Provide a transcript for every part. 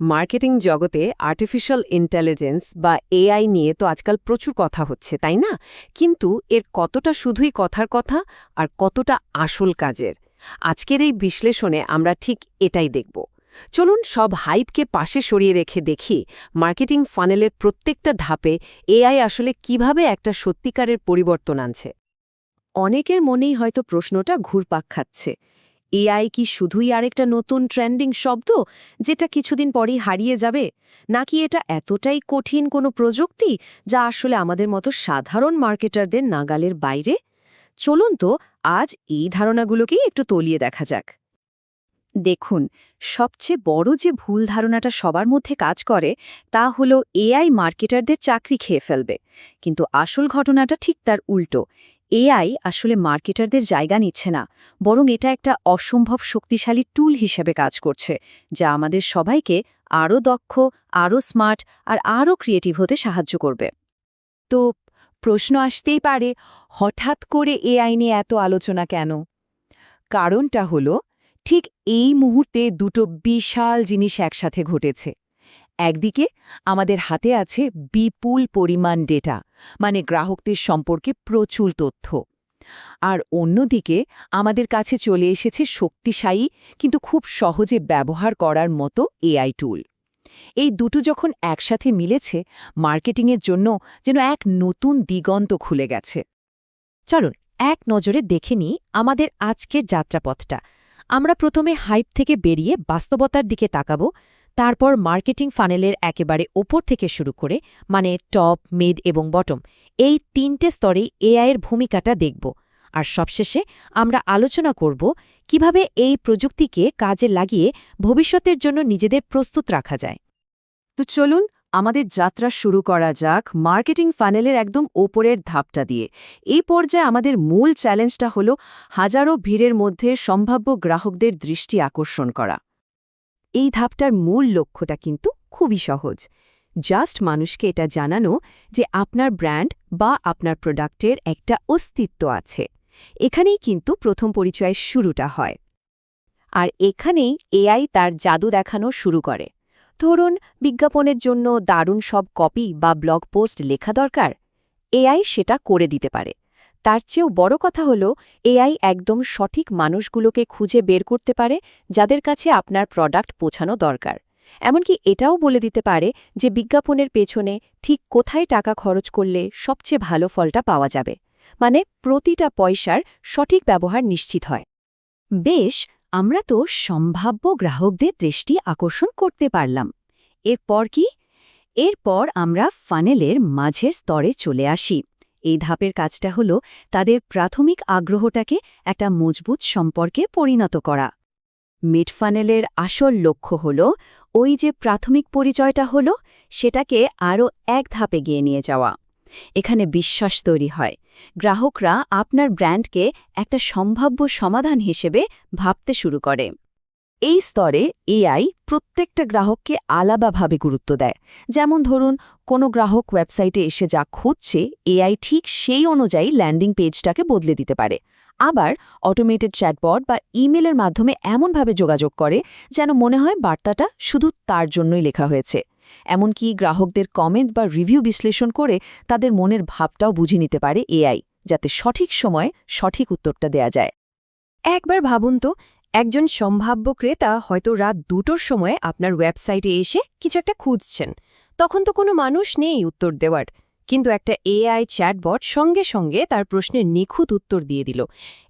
Marketing জগতে artificial intelligence বা AI নিয়ে তো আজকাল প্রচুর কথা হচ্ছে, তাই না? কিন্তু এর কতটা শুধুই কথার কথা আর কতটা আসল কাজের? আজকের এই বিশ্লেষণে আমরা ঠিক এটাই দেখব। চলুন সব হাইপকে পাশে সরিয়ে রেখে দেখি মার্কেটিং ফানেলের প্রত্যেকটা ধাপে এআই আসলে কীভাবে একটা সত্যিকারের পরিবর্তন আনছে। অনেকের মনেই হয়তো প্রশ্নটা ঘুরপাক খাচ্ছে। এআই কি শুধুই আরেকটা নতুন ট্রেন্ডিং শব্দ, যেটা কিছুদিন পরেই হারিয়ে যাবে? নাকি এটা এতটাই কঠিন কোনো প্রযুক্তি, যা আসলে আমাদের মতো সাধারণ মার্কেটারদের নাগালের বাইরে? চলুন তো, আজ এই ধারণাগুলোকেই একটু তলিয়ে দেখা যাক। দেখুন, সবচেয়ে বড় যে ভুল ধারণাটা সবার মধ্যে কাজ করে, তা হলো এআই মার্কেটারদের চাকরি খেয়ে ফেলবে। কিন্তু আসল ঘটনাটা ঠিক তার উল্টো। এআই আসলে মার্কেটারদের জায়গা নিচ্ছে না, বরং এটা একটা অসম্ভব শক্তিশালী টুল হিসেবে কাজ করছে, যা আমাদের সবাইকে আরও দক্ষ, আরও স্মার্ট আর আরও ক্রিয়েটিভ হতে সাহায্য করবে। তো প্রশ্ন আসতেই পারে, হঠাৎ করে এআই নিয়ে এত আলোচনা কেন? কারণটা হলো, ঠিক এই মুহূর্তে দুটো বিশাল জিনিস একসাথে ঘটেছে। একদিকে আমাদের হাতে আছে বিপুল পরিমাণ ডেটা মানে গ্রাহকদের সম্পর্কে প্রচুর তথ্য। আর অন্যদিকে আমাদের কাছে চলে এসেছে শক্তিশালী কিন্তু খুব সহজে ব্যবহার করার মতো এআই টুল এই দুটো যখন একসাথে মিলেছে মার্কেটিংয়ের জন্য যেন এক নতুন দিগন্ত খুলে গেছে। চলুন এক নজরে দেখে নিই আমাদের আজকের যাত্রাপথটা। আমরা প্রথমে হাইপ থেকে বেরিয়ে বাস্তবতার দিকে তাকাবো তারপর মার্কেটিং ফানেলের একেবারে ওপর থেকে শুরু করে মানে টপ, মিড এবং বটম, এই তিনটে স্তরেই এআইয়ের ভূমিকাটা দেখব। আর সবশেষে আমরা আলোচনা করব কীভাবে এই প্রযুক্তিকে কাজে লাগিয়ে ভবিষ্যতের জন্য নিজেদের প্রস্তুত রাখা যায়। তো চলুন আমাদের যাত্রা শুরু করা যাক মার্কেটিং ফানেলের একদম ওপরের ধাপটা দিয়ে। এই পর্যায়ে আমাদের মূল চ্যালেঞ্জটা হল হাজারো ভিড়ের মধ্যে সম্ভাব্য গ্রাহকদের দৃষ্টি আকর্ষণ করা। এই ধাপটার মূল লক্ষ্যটা কিন্তু খুবই সহজ। জাস্ট মানুষকে এটা জানানো যে আপনার ব্র্যান্ড বা আপনার প্রোডাক্টের একটা অস্তিত্ব আছে। এখানেই কিন্তু প্রথম পরিচয়ের শুরুটা হয়। আর এখানেই এআই তার জাদু দেখানো শুরু করে। ধরুন, বিজ্ঞাপনের জন্য দারুণ সব কপি বা ব্লগ পোস্ট লেখা দরকার। এআই সেটা করে দিতে পারে। তার চেয়েও বড় কথা হল এআই একদম সঠিক মানুষগুলোকে খুঁজে বের করতে পারে, যাদের কাছে আপনার প্রোডাক্ট পৌঁছানো দরকার। এমনকি এটাও বলে দিতে পারে যে বিজ্ঞাপনের পেছনে ঠিক কোথায় টাকা খরচ করলে সবচেয়ে ভালো ফলটা পাওয়া যাবে। মানে প্রতিটা পয়সার সঠিক ব্যবহার নিশ্চিত হয়। বেশ, আমরা তো সম্ভাব্য গ্রাহকদের দৃষ্টি আকর্ষণ করতে পারলাম। এরপর কি? এরপর আমরা ফানেলের মাঝের স্তরে চলে আসি। এই ধাপের কাজটা হল তাদের প্রাথমিক আগ্রহটাকে একটা মজবুত সম্পর্কে পরিণত করা। মিডফানেলের আসল লক্ষ্য হল ওই যে প্রাথমিক পরিচয়টা হল, সেটাকে আরও এক ধাপে গিয়ে নিয়ে যাওয়া। এখানে বিশ্বাস তৈরি হয়। গ্রাহকরা আপনার ব্র্যান্ডকে একটা সম্ভাব্য সমাধান হিসেবে ভাবতে শুরু করে। এই স্তরে এআই প্রত্যেকটা গ্রাহককে আলাদাভাবে গুরুত্ব দেয়। যেমন ধরুন, কোনো গ্রাহক ওয়েবসাইটে এসে যা খুঁজছে, এআই ঠিক সেই অনুযায়ী ল্যান্ডিং পেজটাকে বদলে দিতে পারে। আবার অটোমেটেড চ্যাটবট বা ইমেলের মাধ্যমে এমনভাবে যোগাযোগ করে, যেন মনে হয় বার্তাটা শুধু তার জন্যই লেখা হয়েছে। এমনকি গ্রাহকদের কমেন্ট বা রিভিউ বিশ্লেষণ করে তাদের মনের ভাবটাও বুঝে নিতে পারে এআই, যাতে সঠিক সময়ে সঠিক উত্তরটা দেয়া যায়। একবার ভাবুন তো একজন সম্ভাব্য ক্রেতা হয়তো রাত দুটোর সময় আপনার ওয়েবসাইটে এসে কিছু একটা খুঁজছেন। তখন তো কোনো মানুষ নেই উত্তর দেওয়ার। কিন্তু একটা এআই চ্যাটবট সঙ্গে সঙ্গে তার প্রশ্নের নিখুঁত উত্তর দিয়ে দিল।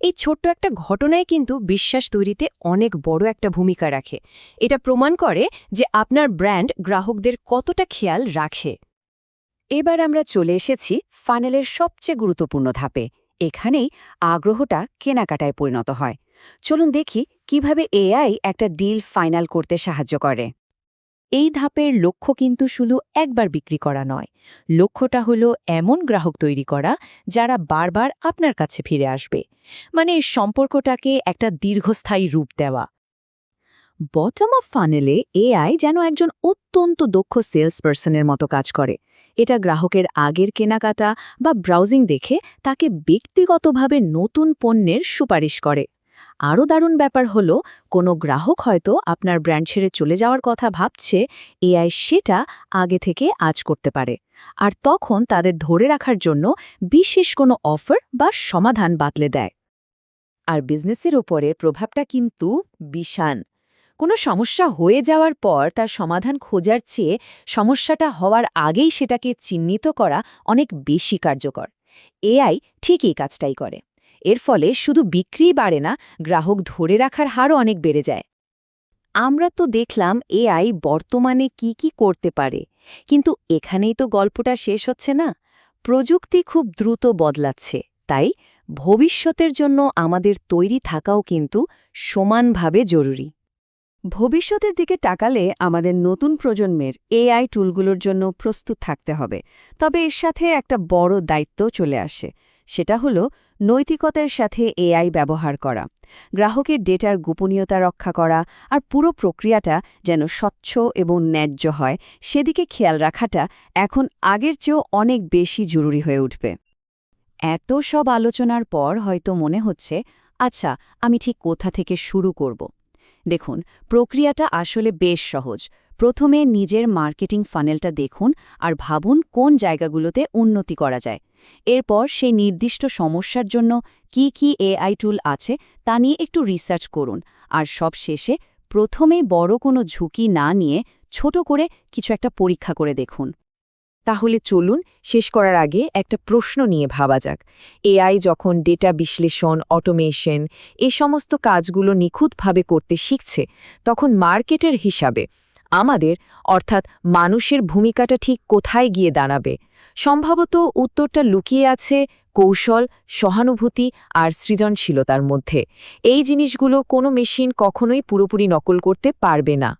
এই ছোট্ট একটা ঘটনায় কিন্তু বিশ্বাস তৈরিতে অনেক বড় একটা ভূমিকা রাখে। এটা প্রমাণ করে যে আপনার ব্র্যান্ড গ্রাহকদের কতটা খেয়াল রাখে। এবার আমরা চলে এসেছি ফানেলের সবচেয়ে গুরুত্বপূর্ণ ধাপে। এখানেই আগ্রহটা কেনাকাটায় পরিণত হয়। চলুন দেখি কীভাবে এআই একটা ডিল ফাইনাল করতে সাহায্য করে। এই ধাপের লক্ষ্য কিন্তু শুধু একবার বিক্রি করা নয়, লক্ষ্যটা হলো এমন গ্রাহক তৈরি করা যারা বারবার আপনার কাছে ফিরে আসবে মানে সম্পর্কটাকে একটা দীর্ঘস্থায়ী রূপ দেওয়া। বটম অফ ফানেলে এআই যেন একজন অত্যন্ত দক্ষ সেলস পার্সনের মতো কাজ করে। এটা গ্রাহকের আগের কেনাকাটা বা ব্রাউজিং দেখে তাকে ব্যক্তিগতভাবে নতুন পণ্যের সুপারিশ করে। আরও দারুণ ব্যাপার হলো, কোনো গ্রাহক হয়তো আপনার ব্র্যান্ড ছেড়ে চলে যাওয়ার কথা ভাবছে এআই সেটা আগে থেকে আজ করতে পারে। আর তখন তাদের ধরে রাখার জন্য বিশেষ কোনো অফার বা সমাধান বাতলে দেয়। আর বিজনেসের ওপরে প্রভাবটা কিন্তু বিশাল। কোনো সমস্যা হয়ে যাওয়ার পর তার সমাধান খোঁজার চেয়ে সমস্যাটা হওয়ার আগেই সেটাকে চিহ্নিত করা অনেক বেশি কার্যকর। এআই ঠিক এই কাজটাই করে। এর ফলে শুধু বিক্রিই বাড়ে না, গ্রাহক ধরে রাখার হারও অনেক বেড়ে যায়। আমরা তো দেখলাম এআই বর্তমানে কি কি করতে পারে, কিন্তু এখানেই তো গল্পটা শেষ হচ্ছে না। প্রযুক্তি খুব দ্রুত বদলাচ্ছে, তাই ভবিষ্যতের জন্য আমাদের তৈরি থাকাও কিন্তু সমানভাবে জরুরি। ভবিষ্যতের দিকে টাকালে আমাদের নতুন প্রজন্মের এআই টুলগুলোর জন্য প্রস্তুত থাকতে হবে, তবে এর সাথে একটা বড় দায়িত্ব চলে আসে। সেটা হলো নৈতিকতার সাথে এআই ব্যবহার করা, গ্রাহকের ডেটার গোপনীয়তা রক্ষা করা আর পুরো প্রক্রিয়াটা যেন স্বচ্ছ এবং ন্যায্য হয়, সেদিকে খেয়াল রাখাটা এখন আগের চেয়েও অনেক বেশি জরুরি হয়ে উঠবে। এত সব আলোচনার পর হয়তো মনে হচ্ছে আচ্ছা আমি ঠিক কোথা থেকে শুরু করব? দেখুন, প্রক্রিয়াটা আসলে বেশ সহজ। প্রথমে নিজের মার্কেটিং ফানেলটা দেখুন আর ভাবুন কোন জায়গাগুলোতে উন্নতি করা যায়। এরপর সেই নির্দিষ্ট সমস্যার জন্য কি কি এআই টুল আছে তা নিয়ে একটু রিসার্চ করুন। আর সব শেষে প্রথমে বড় কোনো ঝুঁকি না নিয়ে ছোট করে কিছু একটা পরীক্ষা করে দেখুন। তাহলে চলুন শেষ করার আগে একটা প্রশ্ন নিয়ে ভাবা যাক। এআই যখন ডেটা বিশ্লেষণ, অটোমেশন এ সমস্ত কাজগুলো নিখুঁতভাবে করতে শিখছে, তখন মার্কেটের হিসাবে আমাদের, অর্থাৎ মানুষের ভূমিকাটা ঠিক কোথায় গিয়ে দাঁড়াবে? সম্ভবত উত্তরটা লুকিয়ে আছে কৌশল, সহানুভূতি আর সৃজনশীলতার মধ্যে। এই জিনিসগুলো কোনো মেশিন কখনোই পুরোপুরি নকল করতে পারবে না।